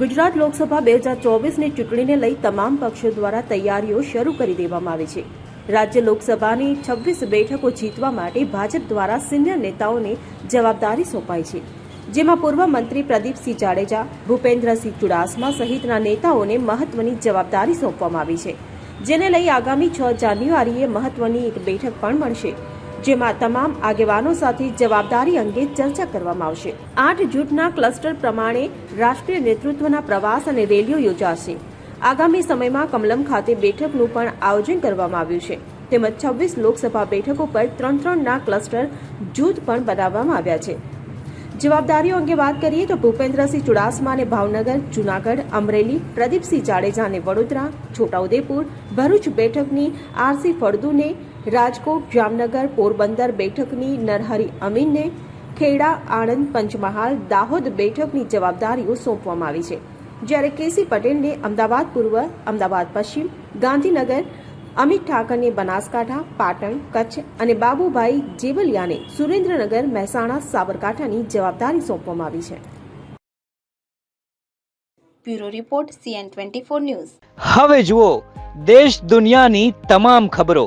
ગુજરાત લોકસભા બે હજાર ચોવીસની ચૂંટણીને લઈ તમામ પક્ષો દ્વારા તૈયારીઓ શરૂ કરી દેવામાં આવી છે. રાજ્ય લોકસભાની છવ્વીસ બેઠકો જીતવા માટે ભાજપ દ્વારા સિનિયર નેતાઓને જવાબદારી સોંપાઈ છે. જેમાં પૂર્વ મંત્રી પ્રદીપસિંહ જાડેજા, ભૂપેન્દ્રસિંહ ચુડાસમા સહિતના નેતાઓને મહત્વની જવાબદારી સોંપવામાં આવી છે. જેને લઈ આગામી છ જાન્યુઆરીએ મહત્વની એક બેઠક પણ મળશે. જેમાં તમામ આગેવાનો સાથે જવાબદારી અંગે ચર્ચા કરવામાં આવશે. આઠ જૂથના ક્લસ્ટર પ્રમાણે રાષ્ટ્રીય નેતૃત્વના પ્રવાસ અને રેલીઓ યોજાશે. આગામી સમયમાં કમલમ ખાતે બેઠકનું પણ આયોજન કરવામાં આવ્યું છે. તેમજ છવ્વીસ લોકસભા બેઠકો પર ત્રણ ત્રણના ક્લસ્ટર જૂથ પણ બનાવવામાં આવ્યા છે. જવાબદારીઓ અંગે વાત કરીએ તો ભૂપેન્દ્રસિંહ ચુડાસમાને ભાવનગર, જૂનાગઢ, અમરેલી, પ્રદીપસિંહ જાડેજાને વડોદરા, છોટાઉદેપુર, ભરૂચ બેઠકની આરસી ફળદુને રાજકોટ જામનગર પોરબંદર બેઠકની નરહરી અમીનને ખેડા આણંદ પંચમહાલ દાહોદ બેઠકની જવાબદારીઓ સોંપવામાં આવી છે. જ્યારે કેસી પટેલને અમદાવાદ પૂર્વ અમદાવાદ પશ્ચિમ ગાંધીનગર અમિત ઠાકરને બનાસકાંઠા પાટણ કચ્છ અને બાબુભાઈ જેવલિયાને સુરેન્દ્રનગર મહેસાણા સાબરકાંઠાની જવાબદારી સોંપવામાં આવી છે. Bureau report CN twenty four news. હવે જુઓ દેશ દુનિયાની તમામ ખબરો.